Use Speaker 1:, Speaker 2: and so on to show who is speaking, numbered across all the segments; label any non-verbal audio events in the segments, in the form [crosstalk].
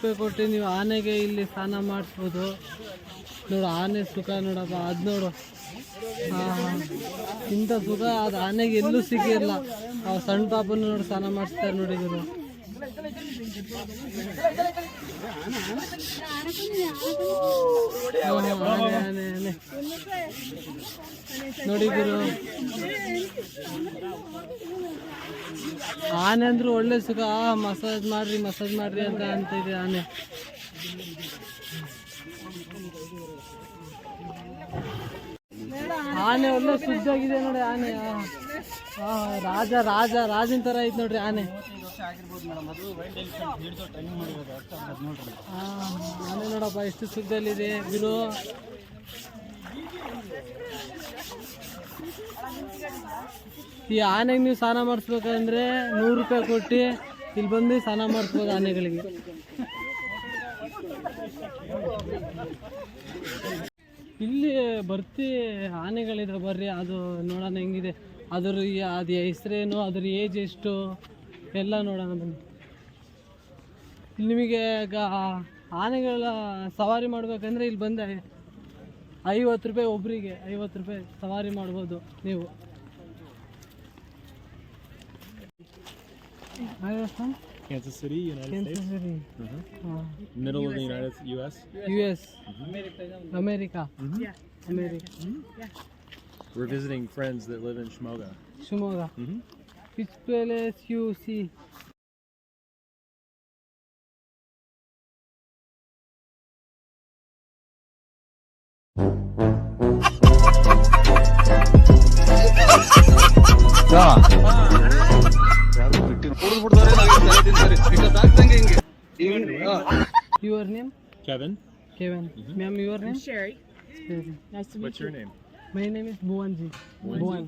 Speaker 1: ರೂಪಾಯಿ ಕೊಟ್ಟು ನೀವು ಆನೆಗೆ ಇಲ್ಲಿ ಸ್ನಾನ ಮಾಡಿಸ್ಬೋದು. ನೋಡು, ಆನೆ ಸುಖ ನೋಡಪ್ಪ, ಅದು ನೋಡು. ಇಂಥ ಸುಖ ಅದು ಆನೆಗೆ ಎಲ್ಲೂ ಸಿಗಿರಲ್ಲ ಆ ಸಣ್ಣ ಪಾಪನ ನೋಡಿ ಸ್ನಾನ ಮಾಡಿಸ್ತಾರೆ ನೋಡಿ ನೋಡಿ ಗುರು. ಆನೆ ಅಂದ್ರೂ ಒಳ್ಳೆ ಸುಖ. ಮಸಾಜ್ ಮಾಡ್ರಿ ಮಸಾಜ್ ಮಾಡ್ರಿ ಅಂತ ಅಂತ ಇದೆ ಆನೆ. ಆನೆ ಒಳ್ಳೆ ಸುದ್ದಾಗಿದೆ ನೋಡಿ ಆನೆ. ರಾಜ ರಾಜ, ರಾಜನ್ ತರ ಐತ್ ನೋಡ್ರಿ ಆನೆ. ಆನೆ ನೋಡಪ್ಪ, ಎಷ್ಟು ಇದೆ ಗುರು. ಈ ಆನೆಗೆ ನೀವು ಸ್ನಾನ ಮಾಡಿಸ್ಬೇಕಂದ್ರೆ ನೂರು ರೂಪಾಯಿ ಕೊಟ್ಟು ಇಲ್ಲಿ ಬಂದು ಸ್ನಾನ ಮಾಡಿಸ್ಬೋದು ಆನೆಗಳಿಗೆ. ಇಲ್ಲಿ ಬರ್ತಿ ಆನೆಗಳಿದ್ರೆ ಬರ್ರಿ, ಅದು ನೋಡೋಣ ಹೆಂಗಿದೆ. ಅದ್ರ ಅದು ಹೆಸ್ರೇನು ಅದ್ರ ಏಜ್ ಎಷ್ಟು? ಎಲ್ಲ ನೋಡೋಣ ಬನ್ನಿ. ಇಲ್ಲಿ ನಿಮಗೆ ಈಗ ಆನೆಗಳ ಸವಾರಿ ಮಾಡ್ಬೇಕಂದ್ರೆ ಇಲ್ಲಿ ಬಂದೆ ಐವತ್ತು ರೂಪಾಯಿ ಒಬ್ಬರಿಗೆ ಐವತ್ತು ರೂಪಾಯಿ ಸವಾರಿ ಮಾಡ್ಬೋದು ನೀವು.
Speaker 2: Kansas City, United States. Middle of the United U.S.
Speaker 1: U S America America
Speaker 2: We're visiting friends that live in Shimoga.
Speaker 1: Shimoga.
Speaker 2: Mm
Speaker 1: -hmm. Which place you see? your name?
Speaker 2: Kevin.
Speaker 1: Kevin. Mm -hmm. Ma'am,
Speaker 3: your
Speaker 1: name? I'm Sherry.
Speaker 3: Nice to meet you.
Speaker 2: What's your name?
Speaker 1: My name is Bhuvan ji Bhuvan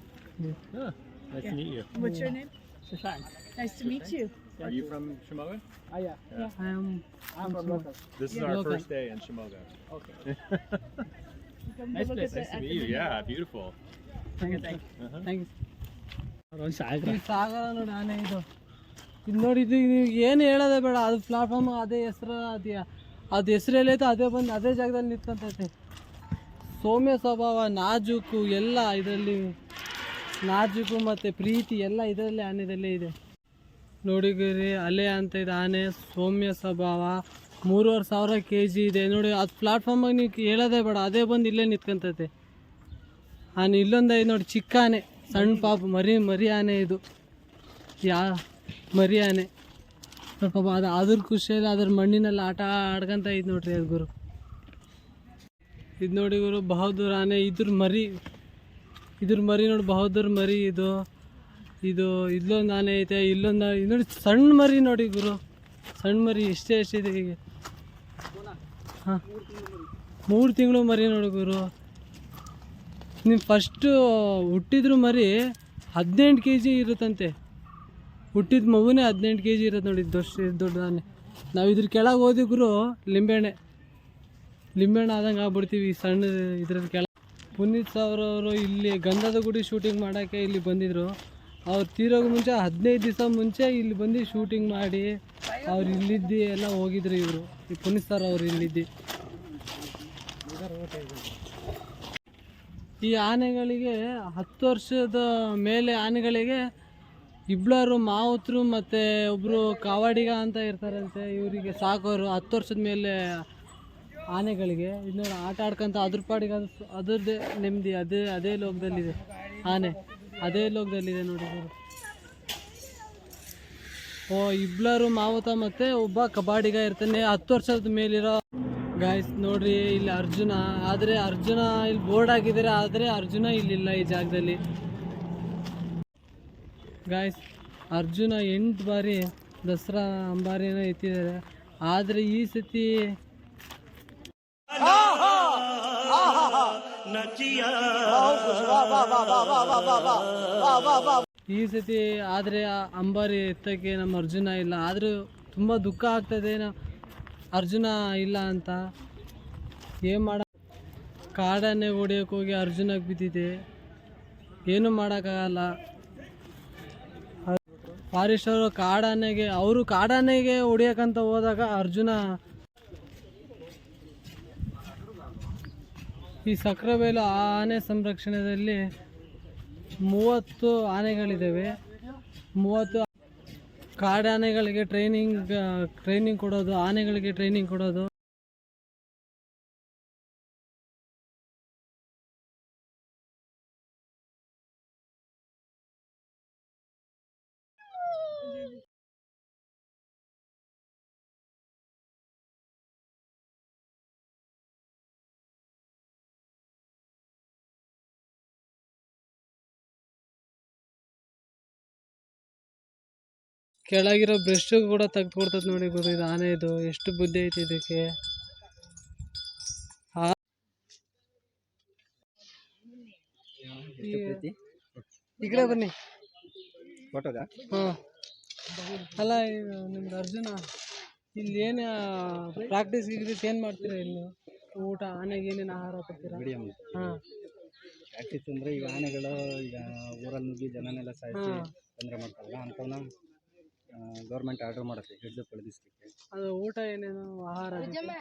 Speaker 2: Ah, nice to meet you.
Speaker 3: you. What's your name? Shashank. Nice to meet you.
Speaker 2: Are you from Shimoga?
Speaker 1: I am
Speaker 2: This is our
Speaker 1: Local.
Speaker 2: first day in Shimoga.
Speaker 3: Come
Speaker 2: Nice
Speaker 3: look
Speaker 2: place.
Speaker 3: at
Speaker 2: Nice
Speaker 3: the,
Speaker 2: to meet you. Yeah, beautiful.
Speaker 1: Thank you
Speaker 2: Uh-huh.
Speaker 1: Thank you ಈ ಸಾಗರ ನೋಡಿ ಆನೆ ಇದು ಇದು ನೋಡಿ ಇದು ನೀವು ಏನು ಹೇಳೋದೇ ಬೇಡ ಅದು ಪ್ಲಾಟ್ಫಾರ್ಮ್ ಅದೇ ಹೆಸ್ರು ಅದು ಅದು ಹೆಸ್ರು ಎಲ್ಲೈತೆ ಅದೇ ಬಂದು ಅದೇ ಜಾಗದಲ್ಲಿ ನಿಂತ್ಕೊಂತೈತೆ ಸೌಮ್ಯ ಸ್ವಭಾವ, ನಾಜೂಕು ಎಲ್ಲ ಇದರಲ್ಲಿ, ನಾಜೂಕು ಮತ್ತು ಪ್ರೀತಿ ಎಲ್ಲ ಇದರಲ್ಲಿ ಆನೆದಲ್ಲೇ ಇದೆ. ನೋಡಿಗಿರಿ ಅಲೆ ಅಂತ ಇದೆ ಆನೆ, ಸೌಮ್ಯ ಸ್ವಭಾವ. ಮೂರುವರೆ ಸಾವಿರ ಕೆ ಜಿ ಇದೆ. ನೋಡಿ ಅದು ಪ್ಲಾಟ್ಫಾರ್ಮಾಗ ನೀವು ಹೇಳೋದೇ ಬೇಡ, ಅದೇ ಬಂದು ಇಲ್ಲೇ ನಿಂತ್ಕೊಂತೈತೆ. ಆನೆ ಇಲ್ಲೊಂದು ಐದು ನೋಡಿ, ಚಿಕ್ಕ ಆನೆ, ಸಣ್ಣ ಪಾಪ, ಮರಿ ಮರಿ ಆನೆ ಇದು. ಯಾ, ಮರಿ ಆನೆ. ಪಾಪ ಅದು ಅದ್ರ ಖುಷಿಯಲ್ಲಿ ಅದ್ರ ಮಣ್ಣಿನಲ್ಲಿ ಆಟ ಆಡ್ಕೊಂತ ಇದು ನೋಡಿರಿ ಅದು ಗುರು ಇದು ನೋಡಿ ಗುರು, ಬಹದ್ದೂರ್ ಆನೆ, ಇದ್ರ ಮರಿ ಇದ್ರ ಮರಿ ನೋಡಿ ಬಹದ್ದೂರ್ ಮರಿ ಇದು. ಇದು ಇಲ್ಲೊಂದು ಆನೆ ಐತೆ, ಇಲ್ಲೊಂದು ಇದು ನೋಡಿ ಸಣ್ಣ ಮರಿ ನೋಡಿ ಗುರು. ಸಣ್ಣ ಮರಿ ಇಷ್ಟೇ ಎಷ್ಟಿದೆ ಈಗ ಹಾಂ. ಮೂರು ತಿಂಗಳು ಮರಿ ನೋಡಿ ಗುರು. ನಿಮ್ಮ ಫಸ್ಟು ಹುಟ್ಟಿದ್ರು ಮರಿ ಹದಿನೆಂಟು ಕೆ ಜಿ ಇರುತ್ತಂತೆ. ಹುಟ್ಟಿದ ಮಗುನೇ ಹದಿನೆಂಟು ಕೆ ಜಿ ಇರುತ್ತೆ ನೋಡಿ ದೊಡ್ಡ ದೊಡ್ಡ ಆನೆ. ನಾವು ಇದ್ರ ಕೆಳಗೆ ಹೋದಿದ್ರು ಲಿಂಬೆಹಣ್ಣೆ. ಲಿಂಬೆಹಣ್ಣು ಆದಂಗೆ ಆಗ್ಬಿಡ್ತೀವಿ ಈ ಸಣ್ಣ ಇದ್ರದ್ದು ಕೆಳ ಪುನೀತ್ ಸರ್ ಅವರು ಇಲ್ಲಿ ಗಂಧದ ಗುಡಿ ಶೂಟಿಂಗ್ ಮಾಡೋಕ್ಕೆ ಇಲ್ಲಿ ಬಂದಿದ್ರು. ಅವ್ರು ತೀರೋಗ ಮುಂಚೆ ಹದಿನೈದು ದಿವಸ ಮುಂಚೆ ಇಲ್ಲಿ ಬಂದು ಶೂಟಿಂಗ್ ಮಾಡಿ ಅವ್ರು ಇಲ್ಲಿದ್ದು ಎಲ್ಲ ಹೋಗಿದ್ರು ಇವರು. ಈ ಪುನೀತ್ ಸರ್ ಅವ್ರು ಇಲ್ಲಿದ್ದು. ಈ ಆನೆಗಳಿಗೆ ಹತ್ತು ವರ್ಷದ ಮೇಲೆ ಆನೆಗಳಿಗೆ ಇಬ್ಬರು ಮಾವುತರು ಮತ್ತು ಒಬ್ಬರು ಕಾವಾಡಿಗ ಅಂತ ಇರ್ತಾರಂತೆ. ಇವರಿಗೆ ಸಾಕೋರು ಹತ್ತು ವರ್ಷದ ಮೇಲೆ ಆನೆಗಳಿಗೆ. ಇದು ನೋಡಿ ಆಟ ಆಡ್ಕೊಂತ ಅದ್ರ ಪಾಡಿಗೆ ಅದು ಅದ್ರದ್ದೇ ನೆಮ್ಮದಿ, ಅದೇ ಅದೇ ಲೋಕದಲ್ಲಿದೆ ಆನೆ. ಅದೇ ಲೋಕದಲ್ಲಿದೆ ನೋಡಿ ಇವರು ಓ ಇಬ್ಲರು ಮಾವುತ ಮತ್ತೆ ಒಬ್ಬ ಕಬಾಡಿಗ ಇರ್ತಾನೆ. ಹತ್ತು ವರ್ಷದ ಮೇಲಿರೋ ಗಾಯ್ಸ್ ನೋಡ್ರಿ, ಇಲ್ಲಿ ಅರ್ಜುನ. ಆದರೆ ಅರ್ಜುನ ಇಲ್ಲಿ ಬೋರ್ಡ್ ಹಾಕಿದ್ದಾರೆ ಆದರೆ ಅರ್ಜುನ ಇಲ್ಲಿಲ್ಲ ಈ ಜಾಗದಲ್ಲಿ. ಗಾಯ್ಸ್ ಅರ್ಜುನ ಎಂಟು ಬಾರಿ ದಸರಾ ಅಂಬಾರಿನ ಎತ್ತಿದ್ದಾರೆ. ಆದರೆ ಈ ಸತಿ ಈ ಸತಿ ಆದರೆ ಅಂಬಾರಿ ಎತ್ತಕ್ಕೆ ನಮ್ಮ ಅರ್ಜುನ ಇಲ್ಲ. ಆದರೂ ತುಂಬ ದುಃಖ ಆಗ್ತದೆ. ಅರ್ಜುನ ಇಲ್ಲ ಅಂತ. ಏನು ಮಾಡ ಕಾಡನ್ನೇ ಹೊಡಿಯೋಕೆ ಹೋಗಿ ಅರ್ಜುನಕ್ಕೆ ಬಿದ್ದಿದೆ. ಏನು ಮಾಡೋಕ್ಕಾಗಲ್ಲ. ಫಾರೆಸ್ಟ್ ಅವರು ಕಾಡಾನೆಗೆ ಅವರು ಕಾಡಾನೆಗೆ ಹೊಡಿಯೋಕ್ಕಂತ ಹೋದಾಗ ಅರ್ಜುನ ಈ ಸಕ್ರಬೈಲು ಆನೆ ಸಂರಕ್ಷಣೆಯಲ್ಲಿ ಮೂವತ್ತು ಆನೆಗಳಿದ್ದಾವೆ. ಮೂವತ್ತು ಕಾಡಾನೆಗಳಿಗೆ ಟ್ರೈನಿಂಗ್ ಟ್ರೈನಿಂಗ್ ಕೊಡೋದು ಆನೆಗಳಿಗೆ ಟ್ರೈನಿಂಗ್ ಕೊಡೋದು. ಕೆಳಗಿರೋ ಬ್ರಷ್ ಕೂಡ ತೆಗ್ದು ಕೊಡ್ತದೆ ನೋಡಿ ಗುರು ಇದು ಆನೆ ಇದು. ಎಷ್ಟು ಬುದ್ಧಿ ಐತಿ ಇದಕ್ಕೆ. ಈ- ಕಡೆ ಬನ್ನಿ. ಹಾಂ. ಅಲ್ಲ ನಿಮ್ದು ಅರ್ಜುನ ಇಲ್ಲಿ ಏನು ಪ್ರಾಕ್ಟೀಸ್ ಗಿಕ್ಟೀಸ್ ಏನು ಮಾಡ್ತೀರಾ ಇಲ್ಲಿ ಊಟ ಆನೆಗೆ ಏನೇನು ಆಹಾರ ಕೊಡ್ತೀರಾ? ಹಾಂ.
Speaker 2: ಪ್ರಾಕ್ಟೀಸ್ ಅಂದರೆ ಈಗ ಆನೆಗಳು ಈಗ ಊರಲ್ಲಿ ನುಗ್ಗಿ ಜನನೆಲ್ಲ ಸಾಯಿಸಿ ತೊಂದರೆ ಮಾಡ್ತಾರಲ್ಲ ಅಂಥವನ್ನ ಗೌರ್ಮೆಂಟ್ ಆರ್ಡರ್ ಮಾಡುತ್ತೆ ಹಿಡಿದು ಪಳಗಿಸ್ಲಿಕ್ಕೆ
Speaker 1: ಅದು ಊಟ ಏನೇನು ಆಹಾರ ಅದಕ್ಕೆ?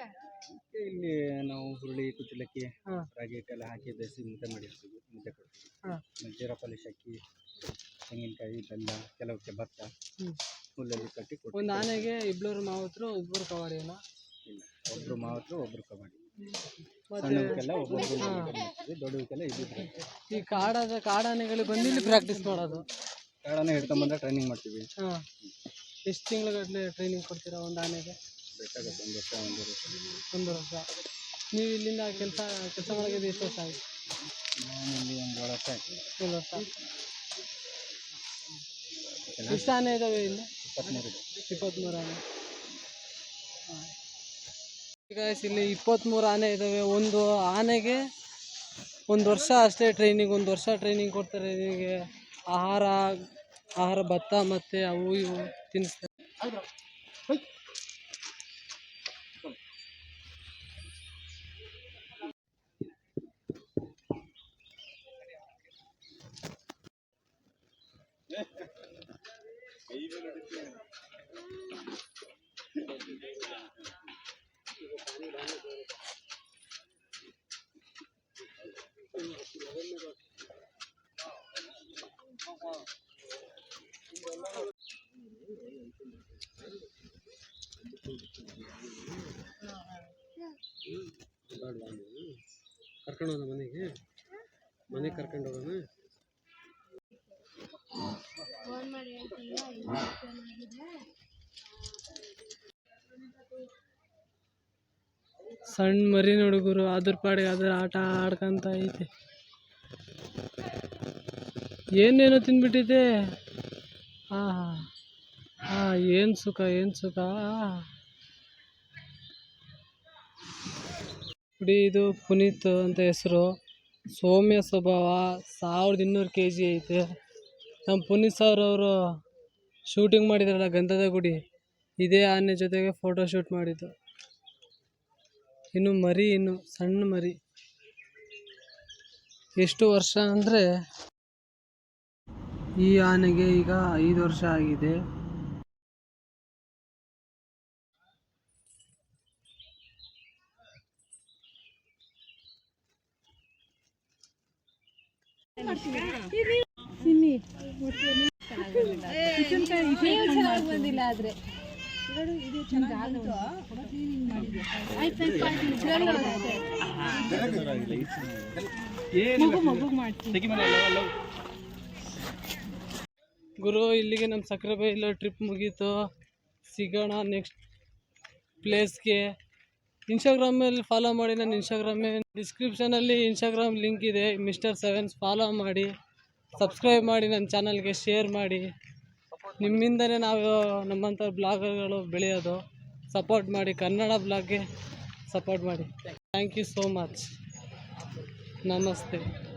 Speaker 2: ಇಲ್ಲಿ ನಾವು ಹುರುಳಿ ಕುಚ್ಚಲಕ್ಕಿ
Speaker 1: ಹಾಂ.
Speaker 2: ರಾಗಿ ಹಿಟ್ಟೆಲ್ಲ ಹಾಕಿ ಬೇಯಿಸಿ ಮುದ್ದೆ ಮಾಡಿರ್ತೀವಿ ಮುದ್ದೆ ಕೊಡ್ತೀವಿ.
Speaker 1: ಹಾಂ.
Speaker 2: ಆಮೇಲೆ ಜೀರಾ ಪಾಲಿಶ್ ಅಕ್ಕಿ ತೆಂಗಿನಕಾಯಿ ಬೆಲ್ಲ ಕೆಲವಕ್ಕೆ ಭತ್ತ ಹುಲ್ಲಲ್ಲಿ ಕಟ್ಟಿ ಕೊಡ್ತೀವಿ.
Speaker 1: ಒಂದು ಆನೆಗೆ ಇಬ್ಬರು ಮಾವತರು ಇಬ್ಬರು ಕವಾಡಿನ
Speaker 2: ಇಲ್ಲ ಒಬ್ಬರು ಮಾವತ್ರು ಒಬ್ರು ಕಬಡ್ಡಿ
Speaker 1: ಮತ್ತೆ
Speaker 2: ಸಣ್ಣವಕ್ಕೆಲ್ಲ ಒಬ್ಬೊಬ್ರು ಮಾಡ್ತೀವಿ ದೊಡ್ಡವಕ್ಕೆಲ್ಲ
Speaker 1: ಈ ಕಾಡದ ಕಾಡಾನೆಗಳಿಗೆ ಬಂದು ಇಲ್ಲಿ ಪ್ರಾಕ್ಟೀಸ್ ಮಾಡೋದು
Speaker 2: ಕಾಡನ್ನ ಹಿಡ್ಕೊಂಬಂದ್ರೆ ಟ್ರೈನಿಂಗ್ ಮಾಡ್ತೀವಿ.
Speaker 1: ಹಾಂ. ಎಷ್ಟು ತಿಂಗಳಗಟ್ಟಲೆ ಟ್ರೈನಿಂಗ್ ಕೊಡ್ತೀರಾ ಒಂದು ಆನೆಗೆ?
Speaker 2: ಬೇಕಾಗುತ್ತೆ ಒಂದು ವರ್ಷ ಒಂದು ವರ್ಷ.
Speaker 1: ಒಂದು ವರ್ಷ. ನೀವು ಇಲ್ಲಿಂದ ಕೆಲಸ ಕೆಲಸ ಮಾಡೋದು ಎಷ್ಟು ವರ್ಷ ಆಗಿ
Speaker 2: ನಾನು ಇಲ್ಲಿ ಒಂದು ಏಳು ವರ್ಷ ಆಯ್ತು.
Speaker 1: ಒಂದು ವರ್ಷ. ಎಷ್ಟು ಆನೆ ಇದಾವೆ ಇಲ್ಲಿ?
Speaker 2: ಇಪ್ಪತ್ತ್ಮೂರು ಇದೆ.
Speaker 1: ಇಪ್ಪತ್ತ್ಮೂರು ಆನೆ. ಈಗ ಇಲ್ಲಿ ಇಪ್ಪತ್ತ್ಮೂರು ಆನೆ ಇದ್ದಾವೆ ಒಂದು ಆನೆಗೆ ಒಂದು ವರ್ಷ ಅಷ್ಟೇ ಟ್ರೈನಿಂಗ್ ಒಂದು ವರ್ಷ ಟ್ರೈನಿಂಗ್ ಕೊಡ್ತಾರೆ. ನಿಮಗೆ ಆಹಾರ ಆಹಾರ ಭತ್ತ ಮತ್ತು ಅವು ಇವು. っていうんですか。はい。Thank [laughs] you. ಕರ್ಕೊಂಡು ಹೋದ ಮನೆಗೆ ಮನೆಗೆ ಕರ್ಕೊಂಡು ಹೋಗೋಣ ಸಣ್ಣ ಮರಿ ಹುಡುಗರು ಅದ್ರ ಪಾಡಿಗೆ ಅದ್ರ ಆಟ ಆಡ್ಕಂತ ಐತೆ. ಏನೇನೋ ತಿನ್ಬಿಟ್ಟಿದೆ? ಆ ಹಾ ಏನು ಸುಖ ಏನು ಸುಖ? ನೋಡಿ ಇದು ಪುನೀತ್ ಅಂತ ಹೆಸರು. ಸೌಮ್ಯ ಸ್ವಭಾವ ಸಾವಿರದ ಇನ್ನೂರು ಕೆ ಜಿ ಐತೆ. ನಮ್ಮ ಪುನೀತ್ ಸರ್ ಅವರು ಶೂಟಿಂಗ್ ಮಾಡಿದ್ರಲ್ಲ ಗಂಧದ ಗುಡಿ, ಇದೇ ಆನೆ ಜೊತೆಗೆ ಫೋಟೋ ಶೂಟ್ ಮಾಡಿದ್ದು. ಇನ್ನು ಮರಿ, ಇನ್ನು ಸಣ್ಣ ಮರಿ. ಎಷ್ಟು ವರ್ಷ ಅಂದರೆ ಈ ಆನೆಗೆ ಈಗ ಐದು ವರ್ಷ ಆಗಿದೆ.
Speaker 3: ಬಂದಿಲ್ಲ ಆದ್ರೆ.
Speaker 1: ಗುರು ಇಲ್ಲಿಗೆ ನಮ್ಮ ಸಕ್ಕರೆ ಬೈಲು ಟ್ರಿಪ್ ಮುಗೀತು. ಸಿಗೋಣ ನೆಕ್ಸ್ಟ್ ಪ್ಲೇಸ್ಗೆ ಇನ್ಸ್ಟಾಗ್ರಾಮಲ್ಲಿ ಫಾಲೋ ಮಾಡಿ ನನ್ನ ಇನ್ಸ್ಟಾಗ್ರಾಮೇ ಡಿಸ್ಕ್ರಿಪ್ಷನಲ್ಲಿ ಇನ್ಸ್ಟಾಗ್ರಾಮ್ ಲಿಂಕ್ ಇದೆ. ಮಿಸ್ಟರ್ ಸೆವೆನ್ಸ್ ಫಾಲೋ ಮಾಡಿ. ಸಬ್ಸ್ಕ್ರೈಬ್ ಮಾಡಿ ನನ್ನ ಚಾನಲ್ಗೆ ಶೇರ್ ಮಾಡಿ. ನಿಮ್ಮಿಂದನೇ ನಾವು ನಮ್ಮಂಥ ಬ್ಲಾಗರ್ಗಳು ಬೆಳೆಯೋದು. ಸಪೋರ್ಟ್ ಮಾಡಿ, ಕನ್ನಡ ಬ್ಲಾಗ್ಗೆ ಸಪೋರ್ಟ್ ಮಾಡಿ. Thank you so much. ನಮಸ್ತೆ.